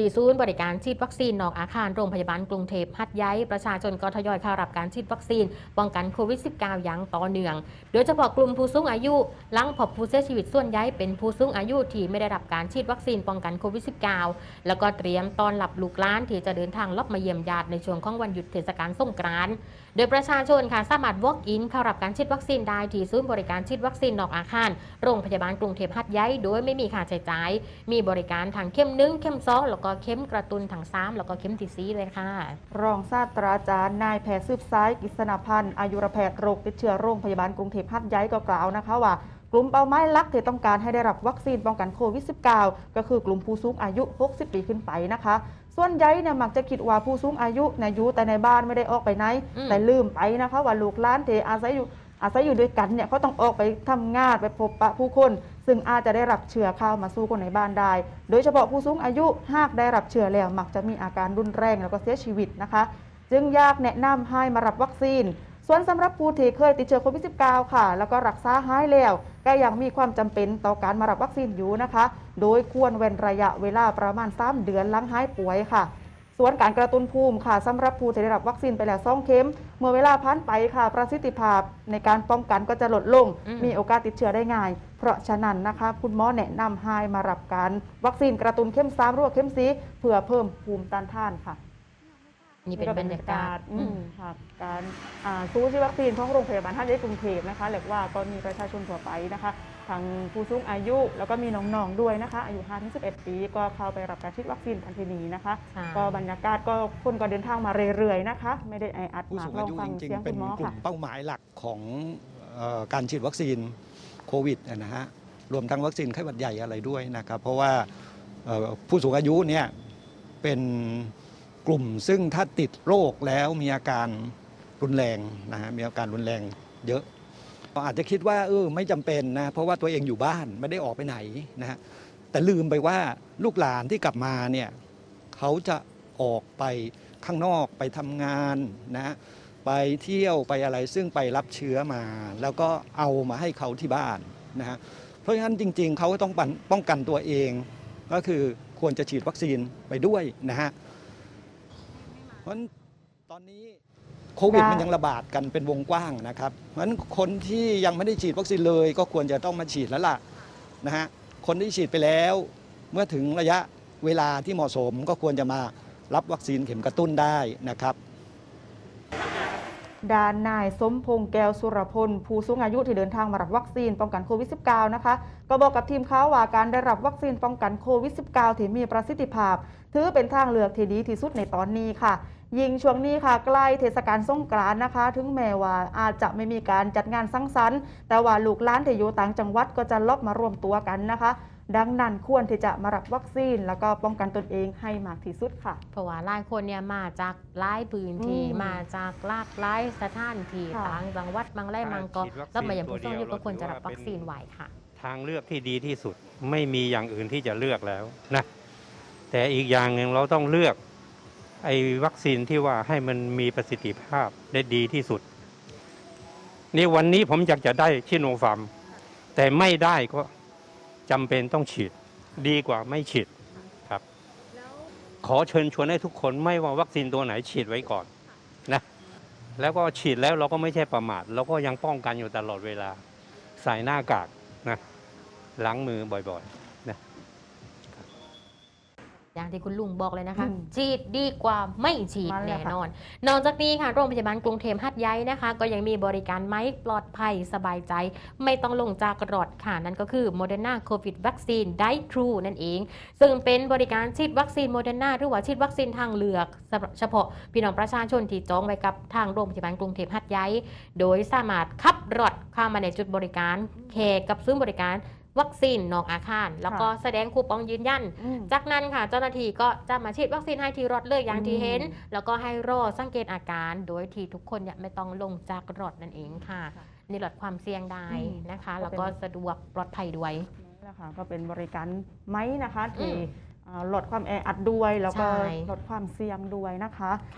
ที่ศูนย์บริการฉีดวัคซีนนอกอาคารโรงพยาบาลกรุงเทพหัดใหญ่ประชาชนก็ทยอยเข้ารับการฉีดวัคซีนป้องกันโควิด -19 อย่างต่อเนื่อง โดยเฉพาะกลุ่มผู้สูงอายุหลังพบผู้เสียชีวิตส่วนใหญ่เป็นผู้สูงอายุที่ไม่ได้รับการฉีดวัคซีนป้องกันโควิด -19 แล้วก็เตรียมตอนรับลูกหลานที่จะเดินทางลอบมาเยี่ยมญาติในช่วงของวันหยุดเทศกาลสงกรานต์โดยประชาชนค่ะสามารถ walk in เข้ารับการฉีดวัคซีนได้ที่ศูนย์บริการฉีดวัคซีนนอกอาคารโรงพยาบาลกรุงเทพหัดใหญ่โดยไม่มีค่าใช้จ่าย มีบริการทางเข้มหนึ่งเข้มสองแล้วก็เข้มกระตุ้นทางซ้ำแล้วก็เข้มที่สีเลยค่ะ รองศาสตราจารย์นายแพทย์สืบซ้ายกิษณพันธ์อายุรแพทย์โรคติดเชื้อโรงพยาบาลกรุงเทพหัดใหญ่ก็กล่าวนะคะว่ากลุ่มเป้าหมายหลักที่ต้องการให้ได้รับวัคซีนป้องกันโควิด -19 ก็คือกลุ่มผู้สูงอายุ 60 ปีขึ้นไปนะคะ ส่วนใหญ่เนี่ยมักจะคิดว่าผู้สูงอายุเนี่ยอยู่แต่ในบ้านไม่ได้ออกไปไหนอืมแต่ลืมไปนะคะว่าลูกหลานที่อาศัยอยู่ อาศัยอยู่ด้วยกันเนี่ยเขาต้องออกไปทำงานไปพบปะผู้คน ซึ่งอาจจะได้รับเชื้อเข้ามาสู่คนในบ้านได้ โดยเฉพาะผู้สูงอายุหากได้รับเชื้อแล้วมักจะมีอาการรุนแรงแล้วก็เสียชีวิตนะคะ จึงยากแนะนำให้มารับวัคซีน ส่วนสำหรับผู้ที่เคยติดเชื้อโควิด -19 ค่ะ แล้วก็รักษาหายแล้วก็ยังมีความจำเป็นต่อการมารับวัคซีนอยู่นะคะ โดยควรเว้นระยะเวลาประมาณ 3 เดือนหลังหายป่วยค่ะ ส่วนการกระตุ้นภูมิค่ะสำหรับผู้ที่ได้รับวัคซีนไปแล้วสองเข็ม เมื่อเวลาผ่านไปค่ะ ประสิทธิภาพในการป้องกันก็จะลดลงอืมมีโอกาสติดเชื้อได้ง่าย เพราะฉะนั้นนะคะคุณหมอแนะนำให้มารับการวัคซีนกระตุ้นเข้มสามหรือว่าเข้มสีเพื่อเพิ่มภูมิต้านทานค่ะ นี่เป็นบรรยากาศอือืมมครับการอ่าสู้ที่วัคซีนของโรงพยาบาลท่านได้กรุงเทพนะคะเรียกว่าก็มีประชาชนทั่วไปนะคะทางผู้สูงอายุแล้วก็มีน้องๆด้วยนะคะ อายุ 5-11 ปีก็เข้าไปรับการฉีดวัคซีนทันทีนี้นะคะค่ะก็บรรยากาศก็คนก็เดินทางมาเรื่อยๆนะคะ ไม่ได้แออัดผู้มากสูงลอาองยุฟังจริงเสียงๆเป็คุนณหมอกลุ่ค่ะมเป้าหมายหลักของเอ่อการฉีดวัคซีนโควิดนะฮะรวมทั้งวัคซีนไข้หวัดใหญ่อะไรด้วยนะครับ เพราะว่าเอ่อผู้สูงอายุเนี่ยเป็น กลุ่มซึ่งถ้าติดโรคแล้วมีอาการรุนแรงนะฮะมีอาการรุนแรงเยอะอาจจะคิดว่าเออไม่จำเป็นนะเพราะว่าตัวเองอยู่บ้านไม่ได้ออกไปไหนนะฮะแต่ลืมไปว่าลูกหลานที่กลับมาเนี่ยเขาจะออกไปข้างนอกไปทำงานนะฮะไปเที่ยวไปอะไรซึ่งไปรับเชื้อมา แล้วก็เอามาให้เขาที่บ้านนะฮะเพราะฉะนั้นจริง ๆเขาก็ต้องป้องกันตัวเอง ก็คือควรจะฉีดวัคซีนไปด้วยนะฮะ เพราะฉะนั้นตอนนี้โควิดค่ะมันยังระบาดกันเป็นวงกว้างนะครับ เพราะฉะนั้นคนที่ยังไม่ได้ฉีดวัคซีนเลยก็ควรจะต้องมาฉีดแล้วล่ะนะฮะคนที่ฉีดไปแล้วเมื่อถึงระยะเวลาที่เหมาะสมก็ควรจะมารับวัคซีนเข็มกระตุ้นได้นะครับ ด้านนายสมพงษ์แก้วสุรพล ผู้สูงอายุที่เดินทางมารับวัคซีนป้องกันโควิด -19 นะคะ ก็บอกกับทีมข่าวว่าการได้รับวัคซีนป้องกันโควิด -19 ที่มีประสิทธิภาพ ถือเป็นทางเลือกที่ดีที่สุดในตอนนี้ค่ะ ยิ่งช่วงนี้ค่ะใกล้เทศกาลสงกรานต์นะคะ ถึงแม้ว่าอาจจะไม่มีการจัดงานสังสรรค์ แต่ว่าลูกหลานที่อยู่ต่างจังหวัดก็จะลอบมารวมตัวกันนะคะ ดังนั้นควรที่จะมารับวัคซีน แล้วก็ป้องกันตนเองให้มากที่สุดค่ะ เพราะว่าหลายคนเนี่ยมาจากหลายพื้นที่อืมมาจากหลากหลายสถานที่ค่ะ ต่างจังหวัดบางไร่บางก็ฉีดวัคซีนแล้วมาอย่างผู้ตัวสูงเดีอายวยุก็ควรจะเรารับถือว่าวัคซีนเป็น ไว้ค่ะ ทางเลือกที่ดีที่สุดไม่มีอย่างอื่นที่จะเลือกแล้วนะแต่อีกอย่างหนึ่งเราต้องเลือกไอ้วัคซีนที่ว่าให้มันมีประสิทธิภาพได้ดีที่สุด นี่วันนี้ผมอยากจะได้ชิโนฟาร์มแต่ไม่ได้ก็ จำเป็นต้องฉีดดีกว่าไม่ฉีดครับ ขอเชิญชวนให้ทุกคนไม่ว่าวัคซีนตัวไหนฉีดไว้ก่อนนะแล้วก็ฉีดแล้วเราก็ไม่ใช่ประมาทเราก็ยังป้องกันอยู่ตลอดเวลา ใส่หน้ากากนะล้างมือบ่อยๆ อย่างที่คุณลุงบอกเลยนะคะอืมฉีดดีกว่าไม่ฉีดมาเลยแน่ค่ะนอน นอกจากนี้ค่ะโรงพยาบาลกรุงเทพหัดใหญ่นะคะ ก็ยังมีบริการไหมปลอดภัยสบายใจ ไม่ต้องลงจากรถค่ะ นั่นก็คือ Moderna COVID Vaccine d i t r u นั่นเอง ซึ่งเป็นบริการฉีดวัคซีนโมเดอร์นาหรือว่าฉีดวัคซีนทางเลือกสำหรับเฉพาะพี่น้องประชาชนที่จองไว้กับทางโรงพยาบาลกรุงเทพหัดใหญ่โดยสามารถขับรถเข้ามาในจุดบริการแขกกับซุ้มบริการ วัคซีนนอกอาคาร แล้วก็แสดงคูปองยืนยันอืมจากนั้นค่ะเจ้าหน้าที่ก็จะมาฉีดวัคซีนให้ที่รถเลยอย่างที่เห็นอืมแล้วก็ให้รอสังเกตอาการ โดยที่ทุกคนเนี่ยไม่ต้องลงจากรถนั่นเองค่ะค่ะนี่ลดความเสี่ยงได้อืมนะคะก็เป็นแล้วก็สะดวกปลอดภัยด้วยนี่แหละค่ะก็เป็นบริการไหมนะคะอืที่มอ่าลดความแออัดด้วยแล้วก็ใช่ลดความเสี่ยงด้วยนะคะ